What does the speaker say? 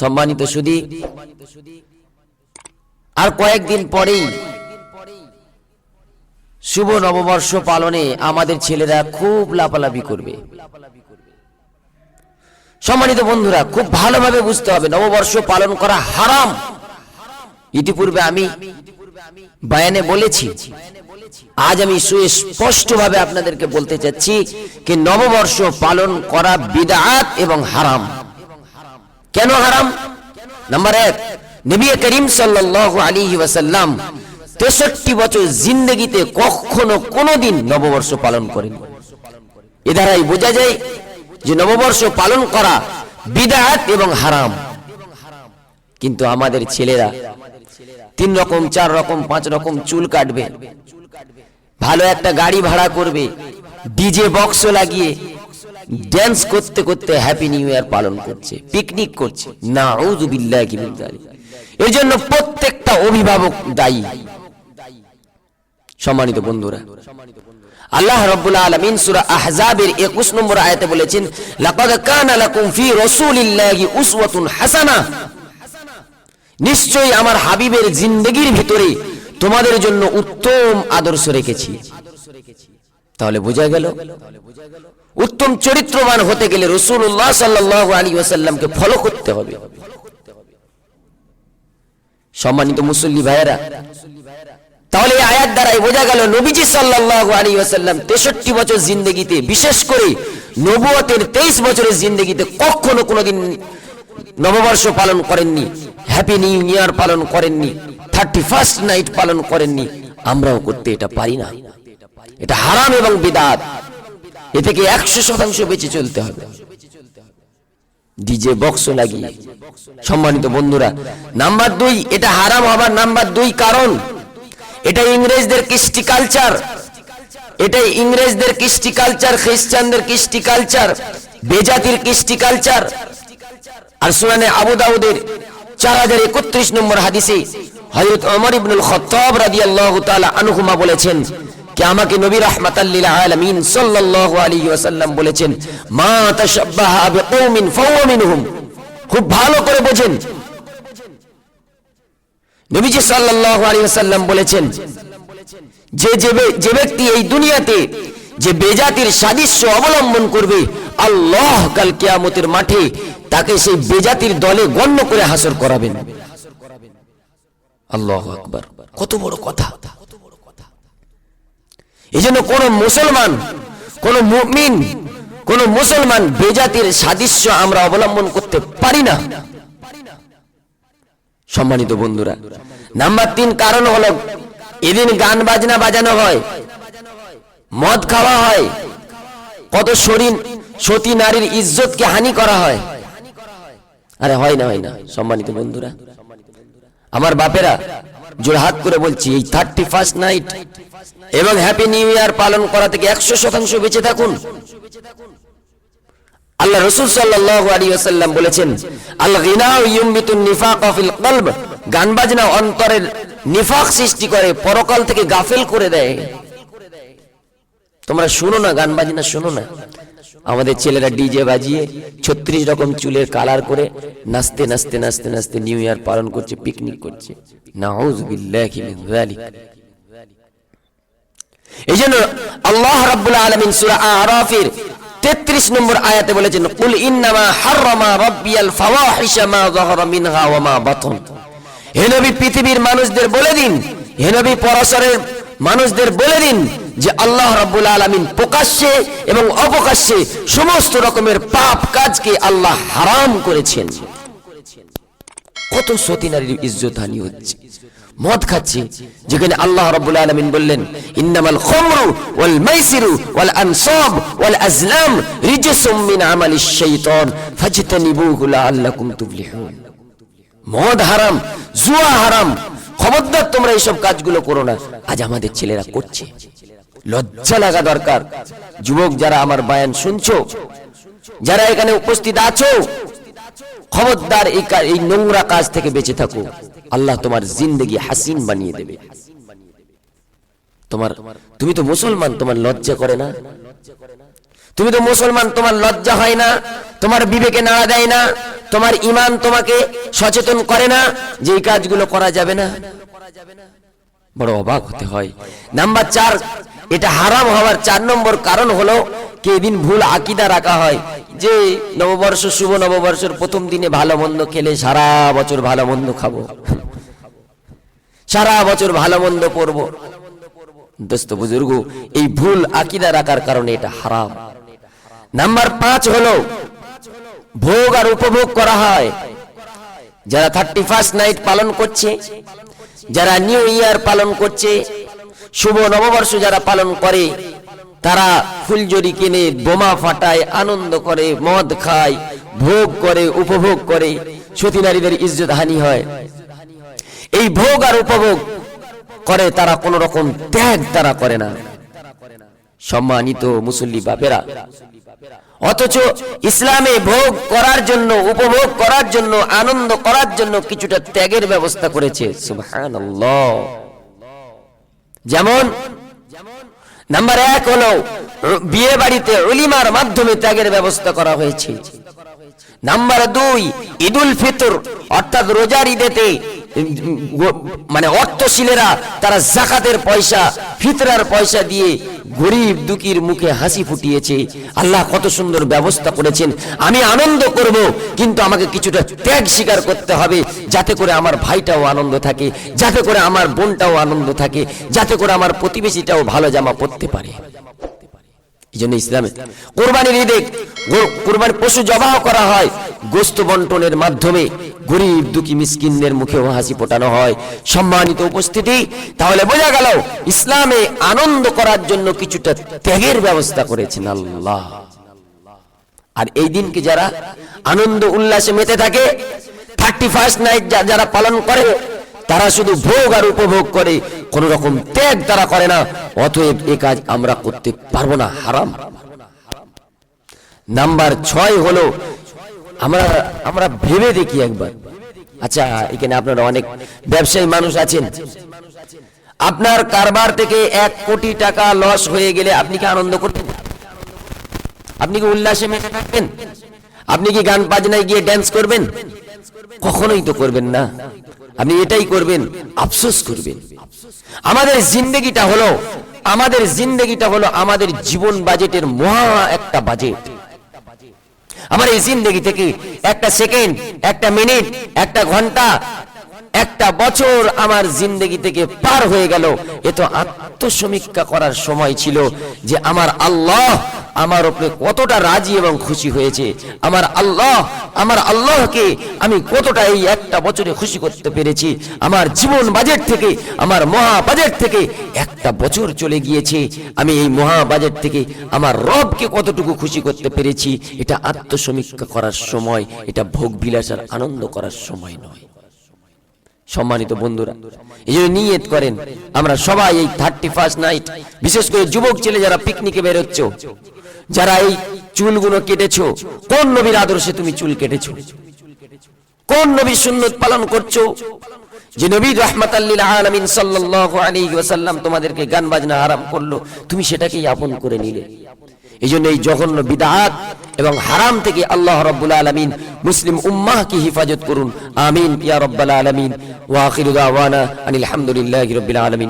সম্মানিত সুদী আর কয়েকদিন পরেই শুভ নববর্ষ পালনে আমাদের ছেলেরা খুব লাপালাপি করবে। সম্মানিত বন্ধুরা, খুব ভালোভাবে বুঝতে হবে, নববর্ষ পালন করা হারাম। ইতিপূর্বে আমি বায়ানে বলেছি, আজ আমি সুস্পষ্টভাবে আপনাদেরকে বলতে চাচ্ছি কি নববর্ষ পালন করা বিদআত এবং হারাম। কেন হারাম? নাম্বার এক, নবী করিম সাল্লাল্লাহু আলাইহি ওয়াসাল্লাম তেষট্টি বছর জিন্দগিতে কখনো কোনোদিন নববর্ষ পালন করেন এ দ্বারাই বোঝা যায় যে নববর্ষ পালন করা বিদাত এবং হারাম। কিন্তু আমাদের ছেলেরা তিন রকম, চার রকম, পাঁচ রকম চুল কাটবে, ভালো একটা গাড়ি ভাড়া করবে, ডিজে বক্স লাগিয়ে ড্যান্স করতে করতে হ্যাপি নিউ ইয়ার পালন করছে পিকনিক করছে। না এর জন্য প্রত্যেকটা অভিভাবক দায়ী। সম্মানিত বন্ধুরা, আল্লাহ রাব্বুল আলামিন সূরা আহজাবের 21 নম্বর আয়াতে বলেছেন, লাকাদ কানা লাকুম ফি রাসূলিল্লাহি উসওয়াতুন হাসানা। নিশ্চয়ই আমার হাবিবের জিন্দগির ভিতরে তোমাদের জন্য উত্তম আদর্শ রেখেছি। তাহলে বোঝা গেল, উত্তম চরিত্রবান হতে গেলে রসুল্লাহ সাল্লাহ আলী ওয়াসাল্লামকে ফলো করতে হবে। সম্মানিত মুসল্লি ভাইয়েরা, তাহলে এই আয়াত দ্বারাই বোঝা গেল নবীজি সাল্লাল্লাহু আলাইহি ওয়াসাল্লাম 63 বছর জিন্দেগিতে, বিশেষ করে নবুয়তের 23 বছরের জিন্দেগিতে কখনো কোনোদিন নববর্ষ পালন করেননি হ্যাপি নিউ ইয়ার পালন করেননি থার্টি ফার্স্ট নাইট পালন করেননি। আমরাও করতে এটা পারি না। এটা হারাম এবং বিদাত। এ থেকে একশো শতাংশ বেঁচে চলতে হবে। ডিজে বক্স লাগিয়ে। সম্মানিত বন্ধুরা, নাম্বার দুই, এটা হারাম হবার নাম্বার দুই কারণ। এটা ইংরেজদের কৃষ্টি কালচার। এটা ইংরেজদের কৃষ্টি কালচার, খ্রিস্টানদের কৃষ্টি কালচার, বেজাতির কৃষ্টি কালচার। আর সুনানে আবু দাউদের চার হাজার একত্রিশ নম্বর হাদিসে হযরত ওমর ইবনুল খত্তাব রাদিয়াল্লাহু তাআলা আনহুমা বলেছেন কি আমাকে নবী রাহমাতাল্লিল আলামিন সাল্লাল্লাহু আলাইহি ওয়াসাল্লাম বলেছেন, মা তাশাব্বাহা বিকৌমিন ফাহুয়া মিনহুম। খুব ভালো করে বোঝেন। নবীজি সাল্লাল্লাহু আলাইহি ওয়াসাল্লাম বলেছেন, যে যে যে ব্যক্তি এই দুনিয়াতে যে বেজাতির সাদৃশ্য অবলম্বন করবে, আল্লাহ কাল কিয়ামতের মাঠে তাকে সেই বেজাতির দলে গণ্য করে হাসর করাবেন। আল্লাহ আকবার। কত বড় কথা। এই জন্য কোন মুসলমান, কোন মুমিন, কোন মুসলমান বেজাতির সাদৃশ্য আমরা অবলম্বন করতে পারি না। সম্মানিত বন্ধুরা, নাম্বার তিন কারণ হলো, এদিন গান বাজনা বাজানো হয়, মদ খাওয়া হয়, কত শরীর সতী নারীর ইজ্জতকে হানি করা হয়। আরে হয় না হয় না, সম্মানিত বন্ধুরা। আমার বাপেরা জোড়হাত করে বলছি, এই থার্টি ফার্স্ট নাইট এবং হ্যাপি নিউ ইয়ার পালন করা থেকে একশো শতাংশ বেঁচে থাকুন। আল্লাহ রসুল সাল্লাহ আলী আসাল্লাম বলেছেন আল্লাহ নিফাক ফিল কলব গান বাজনা অন্তরের নিফাক সৃষ্টি করে পরকাল থেকে গাফেল করে দেয়। তোমরা শুনো না, গান বাজনা শুনো না। আমাদের ছেলেরা ডিজে বাজিয়ে ছত্রিশ রকম চুলের কালার করে নাচতে নাচতে নাচতে নাচতে নিউ ইয়ার পালন করছে, পিকনিক করছে। এই জন্য আল্লাহ আলামিন সূরা আরাফের 33 নম্বর আয়াতে বলেছেন, কুল ইন্নামা হাররামা রাব্বিয়াল ফাওয়াহিশা মা যাহারা মিনহা ওয়া মা বাতন। হে নবী, পৃথিবীর মানুষদের বলে দিন, হে নবী, পরশরের মানুষদের বলে দিন যে আল্লাহ রাব্বুল আলামিন প্রকাশ্যে এবং অপ্রকাশ্যে সমস্ত রকমের পাপ কাজকে আল্লাহ হারাম করেছেন। কত সতী নারীর ইজ্জত হানি হচ্ছে। মদ খাচ্ছে। যেখানে আল্লাহ রাব্বুল আলামিন বললেন, ইন্নামাল খামরু ওয়াল মাইসিরু ওয়াল আনসাব ওয়াল আজলাম রিজসুম মিন আমালিশ শাইতান ফাজতানিবুহু লাআল্লাকুম তুফলিহুন। মদ হারাম, জুয়া হারাম। খবরদার তোমরা এইসব কাজগুলো করো না। আজ আমাদের ছেলেরা করছে। লজ্জা লাগা দরকার। যুবক, যারা আমার বায়ান শুনছো, যারা এখানে উপস্থিত আছো, খবরদার এই নোংরা কাজ থেকে বেঁচে থাকো। আল্লাহ তোমার জিন্দগি হাসিন বানিয়ে দেবে। তোমার তুমি তো মুসলমান, তোমার লজ্জা করে না? তুমি তো মুসলমান, তোমার লজ্জা হয় না? তোমার বিবেকে নাড়া দেয় না? তোমার ইমান তোমাকে সচেতন করে না যে এই কাজগুলো করা যাবে না? বড় অবাক হতে হয়। নাম্বার চার এটা হারাম হওয়ার চার নম্বর কারণ হলো কে দিন ভুল আকিদা রাখা হয়। যে নববর্ষ, শুভ নববর্ষের প্রথম দিনে ভালো মন্দ খেলে সারা বছর ভালো মন্দ খাব। সারা বছর ভালো মন্দ পড়ব দোস্ত বুজুর্গ, এই ভুল আকিদা রাখার কারণে এটা হারাম। নাম্বার পাঁচ হলো ভোগ আর উপভোগ করা হয়। যারা থার্টি ফার্স্ট নাইট পালন করছে, যারা নিউ ইয়ার পালন করছে শুভ নববর্ষ যারা পালন করে, তারা ফুলজড়ি কিনে বোমা ফাটায়, আনন্দ করে, মদ খায়, ভোগ করে, উপভোগ করে, সতী নারীদের ইজ্জত হানি হয়। এই ভোগ আর উপভোগ করে তারা কোন রকম ত্যাগ তারা করে না। সম্মানিত মুসল্লি বাপেরা, অথচ ইসলামে ভোগ করার জন্য, উপভোগ করার জন্য, আনন্দ করার জন্য কিছুটা ত্যাগের ব্যবস্থা করেছে। সুবহানাল্লাহ। যেমন, নাম্বার এক হলো বিয়ে বাড়িতে অলিমার মাধ্যমে ত্যাগের ব্যবস্থা করা হয়েছে। নাম্বার দুই, ঈদুল ফিতর, অর্থাৎ রোজার ঈদেতে মানে অর্থশীলেরা তারা জাকাতের পয়সা, ফিতরার পয়সা দিয়ে গরিব দুঃখীর মুখে হাসি ফুটিয়েছে। আল্লাহ কত সুন্দর ব্যবস্থা করেছেন। আমি আনন্দ করব, কিন্তু আমাকে কিছুটা ত্যাগ স্বীকার করতে হবে, যাতে করে আমার ভাইটাও আনন্দ থাকে, যাতে করে আমার বোনটাও আনন্দ থাকে, যাতে করে আমার প্রতিবেশীটাও ভালো জামা পরতে পারে। জন্য ইসলামে। কোরবানির ঈদে কোরবানির পশু জবাহ করা হয়। গোস্ত বন্টনের মাধ্যমে গরিব, দুঃখী, মিসকিনদের মুখেও হাসি ফোটানো হয়। সম্মানিত উপস্থিতি, তাহলে বোঝা গেল ইসলামে আনন্দ করার জন্য কিছুটা ত্যাগের ব্যবস্থা করেছেন আল্লাহ। আর এই দিনকে যারা আনন্দ উল্লাসে মেতে থাকে থার্টি ফার্স্ট নাইট যারা পালন করে তারা শুধু ভোগ আর উপভোগ করে, কোন রকম ত্যাগ তারা করে না। অতএব এ কাজ আমরা করতে পারব না, হারাম। নাম্বার ছয় হলো, আমরা আমরা ভেবে দেখি একবার। আচ্ছা এখানে আপনারা অনেক ব্যবসায়ী মানুষ আছেন। আপনার কারবার থেকে এক কোটি টাকা লস হয়ে গেলে আপনি কি আনন্দ করতেন আপনি কি উল্লাসে মেতে থাকবেন? আপনি কি গান বাজনায় গিয়ে ড্যান্স করবেন? কখনোই তো করবেন না। আপনি এটাই করবেন, আফসোস করবেন। আমাদের জিন্দগিটা হলো, আমাদের জিন্দগিটা হলো আমাদের জীবন বাজেটের মহা একটা বাজেট। আমার এই জিন্দগি থেকে একটা সেকেন্ড, একটা মিনিট, একটা ঘণ্টা একটা বছর আমার জিন্দগি থেকে পার হয়ে গেল। এ তো আত্মসমীক্ষা করার সময় ছিল যে আমার আল্লাহ আমার উপরে কতটা রাজি এবং খুশি হয়েছে। আমার আল্লাহ, আমার আল্লাহকে আমি কতটা এই একটা বছরে খুশি করতে পেরেছি। আমার জীবন বাজেট থেকে, আমার মহা বাজেট থেকে একটা বছর চলে গিয়েছে। আমি এই মহা বাজেট থেকে আমার রবকে কতটুকু খুশি করতে পেরেছি, এটা আত্মসমীক্ষা করার সময়, এটা ভোগ বিলাসার আনন্দ করার সময় নয়। সম্মানিত বন্ধুরা, এই জন্য নিয়ত করেন, আমরা সবাই এই থার্টি ফার্স্ট নাইট বিশেষ করে যুবক ছেলে যারা পিকনিকে বেরোচ্ছ, যারা এই চুলগুলো কেটেছো, কোন নবীর আদর্শে তুমি চুল কেটেছো? কোন নবীর সুন্নত পালন করছ? যে নবী রহমাত আলামিন সাল্লাল্লাহু আলাইহি ওয়াসাল্লাম তোমাদেরকে গান বাজনা হারাম করল, তুমি সেটাকেই আপন করে নিলে। এই জন্য এই জঘন্য বিদাহাত এবং হারাম থেকে আল্লাহ রব্বুল আলমিন মুসলিম উম্মাহকে হিফাজত করুন। আমিন। ইয়া রব্বাল আলমিন। ওয়া আখিরু দাওয়ানা আনিল হামদুলিল্লাহি রবিল আলামিন।